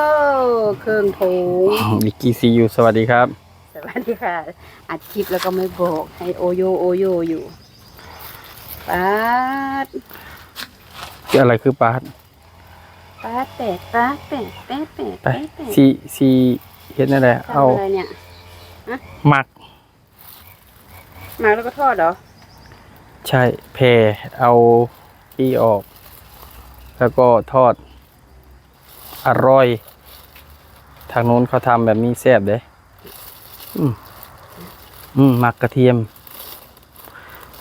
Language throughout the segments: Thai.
โอ้เครื่องถุงวิกกี้ซียูสวัสดีครับ สวัสดีค่ะ อัดคลิปแล้วก็ไม่บอก ให้โอโยโอโยอยู่ป๊าดอะไรคือปาร์ตป๊าดแตกป๊าดแตกแตกแตกไปแตกแตกซีซีเฮ็ดนั่นแหละทำเอาอะไรเนี่ยหมักมาแล้วก็ทอดเหรอ ใช่เพเอาที่ออก แล้วก็ทอด อร่อย ทางโน้นเขาทำแบบนี้แซ่บเด้อืมอืมหมักกระเทียม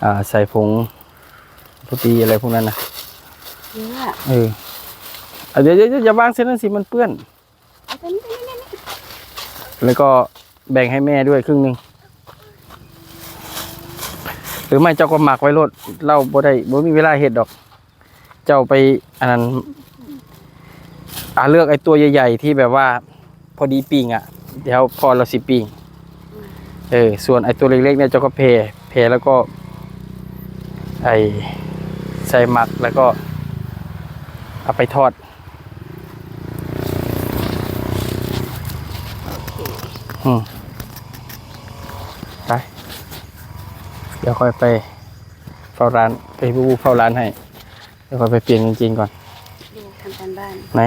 อ่า ใส่ผงทุตีอะไรพวกนั้นนะเนี่ยเออเอาเดี๋ยวเดี๋ยวเดี๋ยวอย่าวางเส้นนั้นสิมันเปื้อน เอาตัวนี้ตัวนี้นี่แล้วก็แบ่งให้แม่ด้วยครึ่งหนึ่งหรือไม่เจ้าก็หมักไว้รดเราบ่ได้บ่มีเวลาเห็ดดอก เจ้าไปอันนั้น อ่าเลือกไอ้ตัวใหญ่ๆที่แบบว่าพอดีปิ้งอะ เดี๋ยวพอเราสิปิ้งเออส่วนไอ้ตัวเล็กๆเนี่ยเจ้าก็เพเพแล้วก็ ไอ้ใส่หมักแล้วก็เอาไปทอดอืมไปเดี๋ยวค่อยไปเฝ้าร้านไปบูบูเฝ้าร้านให้ เดี๋ยวค่อยไปเปลี่ยนจริงๆก่อนดูทำการบ้านไหน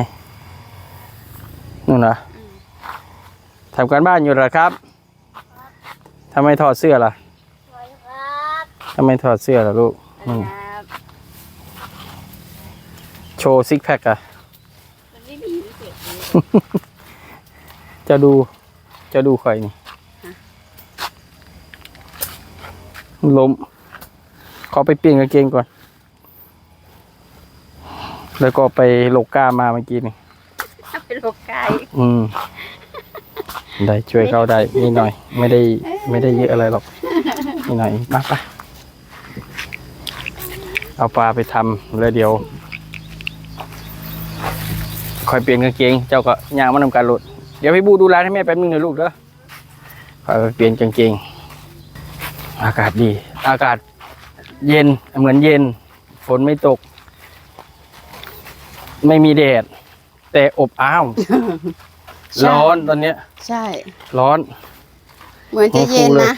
นู่นเหรอทำการบ้านอยู่เหรอครับทำไมถอดเสื้อล่ะทำไมถอดเสื้อล่ะลูกอืมครับโชว์ซิกแพคอะมันไม่มีพิเศษเลยจะดู จะดูใครนี่ล้มขอไปเปลี่ยนกางเกงก่อน แล้วก็ไปโลก้ามาเมื่อกี้นี่ถ้า เป็นโลกายอืม ได้ช่วยเขาได้นิดหน่อย ไม่ได้ ไม่ได้เยอะอะไรหรอกนิดหน่อยมาไปเอาปลาไปทำแล้วเดี๋ยวคอยเปลี่ยนกางเกง เจ้าก็ย่างมานำการหลุดเดี๋ยวพี่บูดูร้านให้แม่แป๊บนึงนะลูกเด้อคอยไปเปลี่ยนกางเกง อากาศดี อากาศเย็นเหมือนเย็น ฝนไม่ตก ไม่มีแดด แต่อบอ้าวร้อนตอนเนี้ย ใช่ ร้อน เหมือนจะเย็นโอ้โหเลยนะ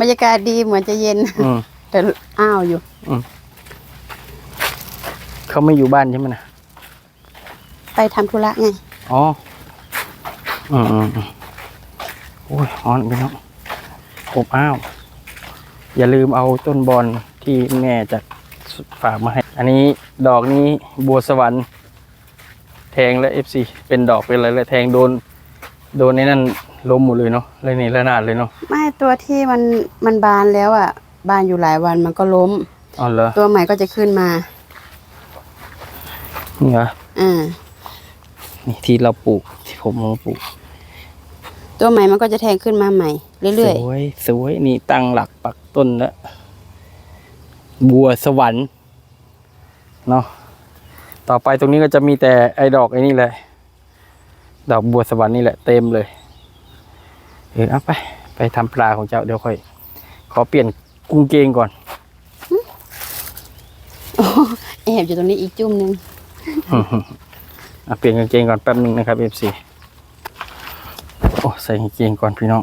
บรรยากาศดีเหมือนจะเย็น อืม แต่อ้าวอยู่ เขาไม่อยู่บ้านใช่ไหมนะไปทำธุระไง อ๋อ อืมอืมอืมโอ้ยร้อนไปเนาะอบอ้าว อย่าลืมเอาต้นบอลที่แม่จากฝากมาให้ อันนี้ดอกนี้บัวสวรรค์ แทงและเอฟซีเป็นดอกเป็นอะไรแล้วแทงโดน โดนในนั่นล้มหมดเลยเนาะเลยนี่ระนาดเลยเนาะไม่ตัวที่มันมันบานแล้วอะ บานอยู่หลายวันมันก็ล้ม อ๋อเหรอตัวใหม่ก็จะขึ้นมานี่เหรออ่านี่ที่เราปลูกที่ผมเอามาปลูก ตัวใหม่มันก็จะแทงขึ้นมาใหม่เรื่อยสวยสวยนี่ตั้งหลักปักต้นแล้วบัวสวรรค์เนาะ ต่อไปตรงนี้ก็จะมีแต่ไอ้ดอกไอ้นี่แหละ ดอกบัวสวรรค์นี่แหละเต็มเลย เออเอาไป ไปทำปลาของเจ้าเดี๋ยวค่อย ขอเปลี่ยนกุ้งเกงก่อนๆแอบอยู่ตรงนี้อีกจุ่มหนึงอะเปลี่ยนกางเกงก่อนแป๊บนึงนะครับเอฟซีโอ้ใส่กางเกงก่อนพี่น้อง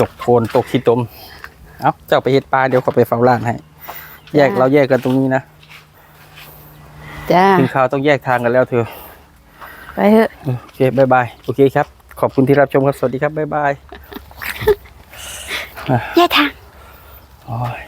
ตกโคนตกขี้ตม เอาเจ้าไปเฮ็ดปลาเดี๋ยวเขาไปเฝ้าร้านให้ แยกเราแยกกันตรงนี้นะจ้ากินข้าวต้องแยกทางกันแล้วเธอ ไปเถอะ โอเคบายบาย โอเคครับ ขอบคุณที่รับชมครับ สวัสดีครับบายบาย แยกทางโอ้ย